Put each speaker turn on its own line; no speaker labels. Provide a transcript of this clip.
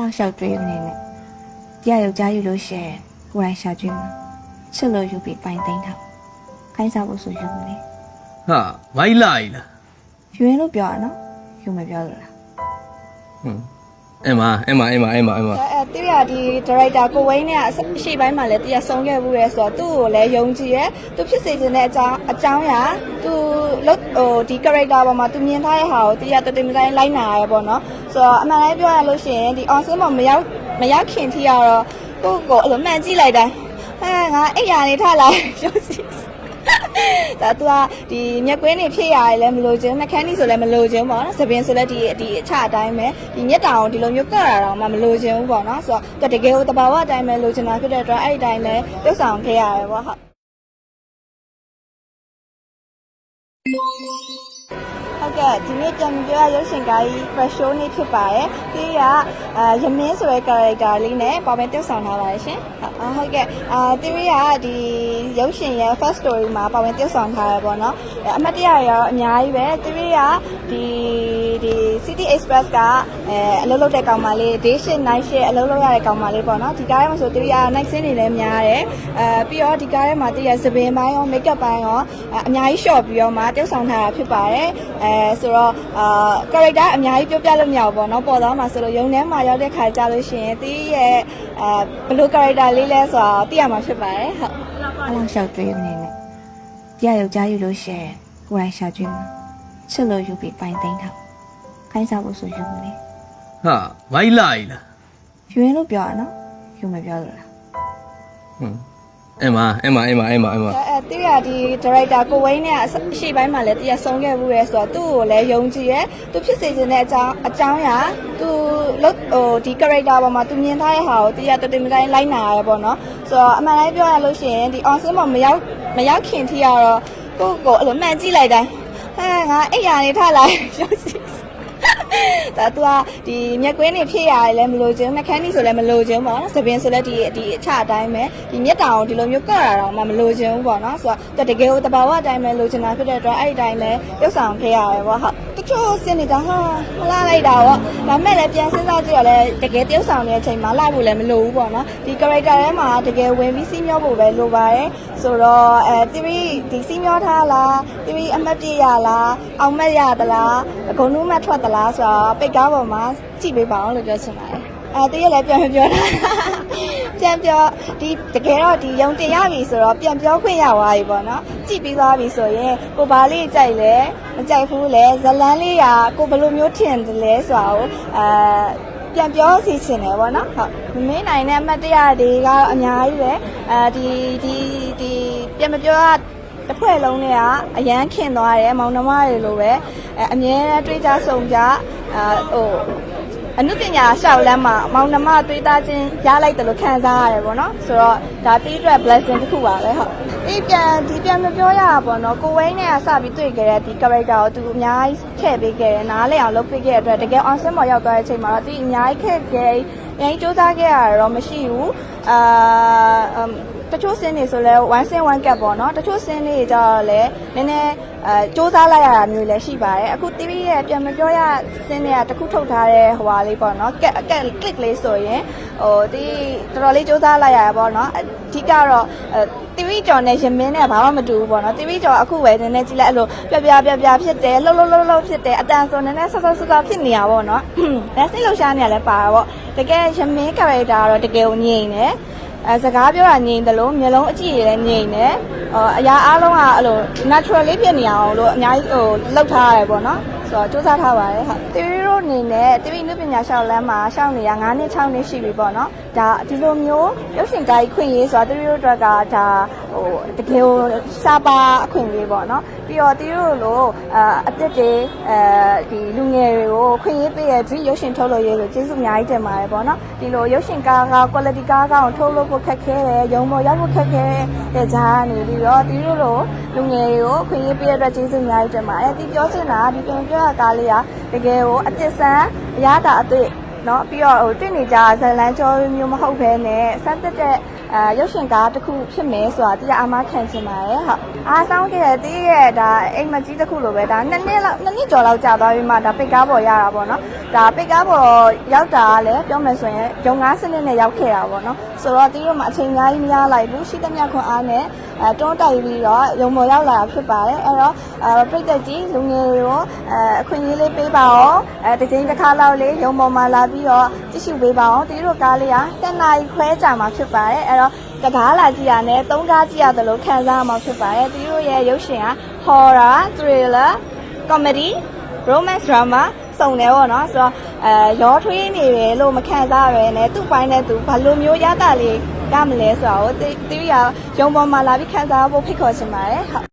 လောက်လျှောက်တွေးနေနဲ့တရားယောက်ျားယူလို့ရှရင်ကိုယ်တိုင်ရှာကြည့်မှာချစ်လို့ယူပြီးပိုင်သိမ်းထားခိုင်းစားဖို့ဆိုယူမလဲ
ဟာဝိုင်းလာ E လား
ယူရင်လို့ပြောရနော်ယူမပြောလို့လား
ဟွန်း အမအမအမအမအမ
အဲသူရဒီဒါရိုက်တာကိုဝင်းနဲ့အရှိပိုင်းမှာလည်းတရားဆုံးခဲ့ဘူးရဲဆိုတော့သူ့ကိုလည်းယုံကြည်ရဲသူဖြစ်စေခြင်းတဲ့အကြောင်းအကြောင်းရာသူလို့ဟိုဒီ character ပေါ်မှာသူမြင်ထားတဲ့ဟာကိုတရားတတိမတိုင်းလိုက်နာရဲပေါ့နော်ဆိုတော့အမှန်တိုင်းပြောရလို့ရှိရင်ဒီ on screen မှာမရောက်မရောက်ခင်ထိရတော့ကိုယ့်ကိုယ်အဲ့လိုမှန်ကြည့်လိုက်တိုင်းအဲငါအိပ်ရာနေထလာရုပ်စီ ဒါသူကဒီမျက်ကွင်းနေဖြစ်ရတယ်လည်းမလို့ခြင်းနှကန်းကြီးဆိုလည်းမလို့ခြင်းပေါ့နော်သပင်ဆိုလည်းဒီဒီအချအတိုင်းပဲဒီမျက်တောင်ဒီလိုမျိုးကတ်ရတာမှမလို့ခြင်းဘူးပေါ့နော်ဆိုတော့တကယ်ကိုတဘာဝအတိုင်းပဲလို့ချင်တာဖြစ်တဲ့အတွက်အဲ့ဒီတိုင်းပဲပြုတ်ဆောင်ခဲ့ရတယ်ပေါ့ဟုတ် ဒီနေ့ပြန်ပြောရရုပ်ရှင်ကားကြီး fresh show နေ့ဖြစ်ပါတယ်။ဒီကအာရမင်းဆိုတဲ့ character လေးနဲ့ပေါ်မဲ့တက်ဆောင်ထားပါတယ်ရှင်။ဟုတ်ဟုတ်ကဲ့အာတီဗီကဒီရုပ်ရှင်ရဲ့ first story မှာပေါ်မဲ့တက်ဆောင်ထားရပေါ့နော်။အမတ်တရရောအများကြီးပဲ။တီဗီကဒီဒီ City Express ကအဲအလုပ်လုပ်တဲ့ကောင်မလေး day shift night shift အလုပ်လုပ်ရတဲ့ကောင်မလေးပေါ့နော်။ဒီကားထဲမှာဆိုတီဗီက night scene တွေလည်းများတယ်။အဲပြီးတော့ဒီကားထဲမှာတီဗီကသပင်ပိုင်းရော make up ပိုင်းရောအများကြီး short ပြီးတော့မှတက်ဆောင်ထားတာဖြစ်ပါတယ်။အဲဆိုတော့အာ character အများကြီးပြောပြလို့မရဘူးပေါ့နော်ပေါ်တော့မှာဆိုလို့ရုံထဲမှာရောက်တဲ့ခါကြလို့ရှိရင်တီးရဲ့အာဘယ်လို character လေးလဲဆိုတော့သိရမှာဖြစ်ပါတယ်ဟုတ်
အဲ့လောက်လျှောက်တွေးနေနဲ့တရားယောက်ျားယူလို့ရှရင်ကိုယ်တိုင်ရှာကြည့်မှာချစ်လို့ယူပြီးပိုင်သိမ်းထားခိုင်းစားဖို့ဆိုယူမလဲ
ဟာဝိုင်းလာ E လား
ယူရင်လို့ပြောရနော်ယူမပြောလို့လား
ဟွန်း အမအမအမအမအမ
အဲတီးရဒီ director ကိုဝင်းနဲ့အရှိပိုင်းမှာလည်းတရားဆုံးခဲ့ဘူးရဲဆိုတော့သူ့ကိုလည်းယုံကြည်ရဲသူဖြစ်စေခြင်းတဲ့အကြောင်းအကြောင်းရာသူလို့ဟိုဒီ character ပေါ်မှာသူမြင်ထားတဲ့ဟာကိုတရားတတိမတိုင်းလိုက်နာရဲပေါ့နော်ဆိုတော့အမှန်တိုင်းပြောရလို့ရှိရင်ဒီ on screen မှာမရောက်မရောက်ခင်ထိရတော့ကိုယ့်ကိုယ်အဲ့လိုမှန်ကြည့်လိုက်တိုင်းအဲငါအိပ်ရာနေထလာရုပ်စီ ဒါသူကဒီမျက်ကွင်းနေဖြစ်ရတယ်လည်းမလို့ခြင်းနှကန်းကြီးဆိုလည်းမလို့ခြင်းပေါ့နော်သပင်ဆိုလည်းဒီဒီအချအတိုင်းပဲဒီမျက်တောင်ဒီလိုမျိုးကတ်ရတာမှမလို့ခြင်းဘူးပေါ့နော်ဆိုတော့တကယ်ကိုတဘာဝအတိုင်းပဲလို့ချင်တာဖြစ်တဲ့အတွက်အဲ့ဒီတိုင်းပဲပြုတ်ဆောင်ခဲ့ရတယ်ပေါ့ဟုတ်တ ချို့စင်နေတာဟာမလာလိုက်တာပေါ့ဒါမဲ့လည်းပြန်စဉ်းစားကြည့်ရလဲတကယ်ပြုတ်ဆောင်နေတဲ့အချိန်မှာလိုက်ဖို့လည်းမလိုဘူးပေါ့နော်ဒီ character ထဲမှာတကယ်ဝင်ပြီးစီးမျောဖို့ပဲလိုပါတယ်ဆိုတော့အဲ theory ဒီစီးမျောထားလား theory အမှတ်ပြရလားအောင်မတ်ရသလားအကုန်လုံးမှတ်ထွက်သလားဆိုတော့ပိတ်ကားပေါ်မှာကြည့်ပေးပါအောင်လို့ပြောချင်ပါတယ်အဲတရက်လည်းပြန်မပြောတာ ပြန်ပြောဒီတကယ်တော့ဒီယုံတင်ရပြီဆိုတော့ပြန်ပြောခွင့်ရသွားပြီပေါ့နော်ကြည့်ပြီးသွားပြီဆိုရင်ကိုဘာလေးကြိုက်လဲမကြိုက်ဘူးလဲဇလန်းလေးကကိုဘယ်လိုမျိုးထင်တယ်လဲဆိုတာကိုအဲပြန်ပြောစီချင်တယ်ပေါ့နော်ဟုတ်မမင်းနိုင်တဲ့အမှတ်တရတွေကတော့အများကြီးပဲအဲဒီဒီဒီပြန်မပြောရတစ်ဖွဲ့လုံးနဲ့ကအရန်ခင်သွားတယ်မောင်နှမတွေလိုပဲအဲအမြဲတမ်းတွေးကြဆုံကြအာဟို အနုပညာရှောက်လမ်းမှာမောင်နှမတွေးသားချင်းရလိုက်တယ်လို့ခံစားရတယ်ပေါ့နော်ဆိုတော့ဒါတီးအတွက် blessing တစ်ခုပါပဲဟုတ်အေးပြန်ဒီပြန်မပြောရတာပေါ့နော်ကိုဝင်းနဲ့ကစပြီးတွေ့ခဲ့တဲ့ဒီ character ကိုသူအများကြီးထည့်ပေးခဲ့တယ်နားလည်အောင်လုပ်ပေးခဲ့တဲ့အတွက်တကယ် on set မှာရောက်သွားတဲ့အချိန်မှာတော့သူအများကြီးခက်ခဲအရင်စူးစမ်းခဲ့ရတာတော့မရှိဘူးအာအ မ်တချို့စင်းတွေဆိုလဲ one sin one gap ပေါ့နော်တချို့စင်းတွေကြတော့လဲနည်းနည်းအဲစူးစမ်းလိုက်ရတာမျိုးလည်းရှိပါတယ်အခု TV ရဲ့ပြန်မပြောရစင်းတွေကတခုထုတ်ထားတဲ့ဟိုဟာလေးပေါ့နော်ကက်ကက် click လေးဆိုရင်ဟိုဒီတော်တော်လေးစူးစမ်းလိုက်ရတာပေါ့နော်အဓိကတော့အဲ TV ကြော်နဲ့ရမင်းနဲ့ဘာမှမတူဘူးပေါ့နော် TV ကြော်အခုပဲနည်းနည်းကြည့်လိုက်အဲ့လိုပြပြပြပြဖြစ်တယ်လှုပ်လှုပ်လှုပ်လှုပ်ဖြစ်တယ်အတန်ဆိုနည်းနည်းဆော့ဆော့ဆော့ဆော့ဖြစ်နေတာပေါ့နော်ဒါစိတ်လှုပ်ရှားနေရလဲပါတာပေါ့တကယ်ရမင်း character ကတော့တကယ်ကိုငြိမ်တယ် အဲစကားပြောတာငြိမ်တယ်လို့မျိုးလုံးအကြည့်ရလည်းငြိမ်တယ်ဟိုအရာအားလုံးကအဲ့လို natural လေးဖြစ်နေအောင်လို့အများကြီးဟိုလောက်ထားရတယ်ပေါ့နော်ဆိုတော့စူးစမ်းထားပါတယ်ဟုတ်တီဗီတို့အနေနဲ့တီဗီနုပညာရှောက်လမ်းမှာရှောက်နေတာ9နှစ်6နှစ်ရှိပြီပေါ့နော်ဒါဒီလိုမျိုးရုပ်ရှင်ကားကြီးခွင့်ရေးဆိုတာတီဗီတို့အတွက်ကဒါ ဟိုတကယ်ကိုစာပါအခွင့်အရေးပေါ့နော်ပြီးတော့တီဗီတို့လိုအာအသက်တွေအဲဒီလူငယ်တွေကိုခွင့်ရေးပေးရဒီရုပ်ရှင်ထုတ်လို့ရေးလို့ကျေးဇူးအများကြီးတင်ပါတယ်ပေါ့နော်ဒီလိုရုပ်ရှင်ကားက quality ကားကောင်းထုတ်လို့ဖို့ခက်ခဲတယ်ရုံပေါ်ရောက်ဖို့ခက်ခဲတဲ့ဂျာနေပြီးတော့တီဗီတို့လိုလူငယ်တွေကိုခွင့်ရေးပေးရတဲ့ကျေးဇူးအများကြီးတင်ပါတယ်ဒီပြောချင်တာဒီပြန်ပြောရကားလေးကတကယ်ကိုအတစ်ဆန်းအရသာအတွေ့เนาะပြီးတော့ဟိုတွေ့နေကြဇလန်းကျော်မျိုးမဟုတ်ဘဲနဲ့စက်တက်တဲ့ အဲရုပ်ရှင်ကားတစ်ခုဖြစ်မယ်ဆိုတာတရားအမခံချင်ပါတယ်ဟုတ်အားဆောင်ခဲ့တဲ့တီးရဲ့ဒါအိမ်မကြီးတစ်ခုလိုပဲဒါနှစ်နှစ်လောက်နှစ်နှစ်ကျော်လောက်ကြာသွားပြီမှဒါပိတ်ကားပေါ်ရတာပေါ့နော်ဒါပိတ်ကားပေါ်ရောက်တာကလည်းပြောမယ်ဆိုရင်ရုံငါးစနစ်နဲ့ရောက်ခဲ့တာပေါ့နော်ဆိုတော့တီးတို့မှာအချိန်အများကြီးမရလိုက်ဘူးရှိသမျှခွန်အားနဲ့အဲ တွန်းတိုက်ပြီးတော့ရုံပေါ်ရောက်လာတာဖြစ်ပါတယ်အဲ့တော့အဲပိတ်သက်ကြီးလူငယ်တွေကိုအဲအခွင့်အရေးလေးပေးပါအောင်အဲတစ်ချိန်တစ်ခါလောက်လေးရုံပေါ်မှာလာပြီးတော့ကြည့်ရှုပေးပါအောင်တီးတို့ကားလေးကတက်နိုင်ခွဲကြာမှာဖြစ်ပါတယ်အဲ့တော့တကားလာကြည့်ရနဲ့သုံးကားကြည့်ရတယ်လို့ခံစားရမှာဖြစ်ပါတယ်တီးတို့ရဲ့ရုပ်ရှင်က horror thriller comedy romance drama စုံတယ်ပေါ့နော်ဆိုတော့အဲရောထွေးနေတယ်လို့မခံစားရပဲနဲ့သူ့ပိုင်းနဲ့သူဘာလိုမျိုးရတာလေး ရမလဲဆိုတော့တီးတီးရရုံပေါ်မှာလာပြီးခံစားဖို့ဖိတ်ခေါ်ချင်ပါတယ်ဟုတ်